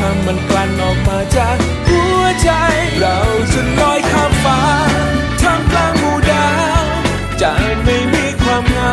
คำมันกลั่นออกมาจากหัวใจ เราจะลอยข้ามฟ้าท่ามกลางหมู่ดาวจะไม่มีความเหงา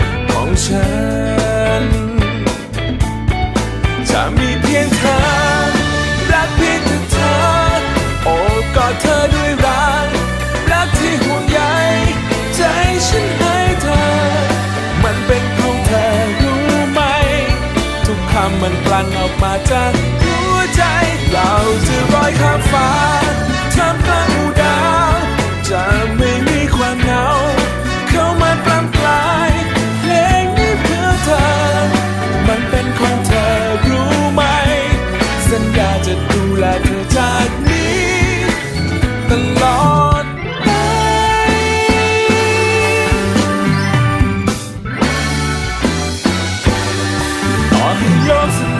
ของฉัน จะมีเพียงเธอ รักเพียงแต่เธอ โอบกอดเธอด้วยรัก รักที่ห่วงใยใจฉันให้เธอ มันเป็นของเธอรู้ไหม ทุกคำมันกลั่นออกมาจากหัวใจ เราจะลอยข้า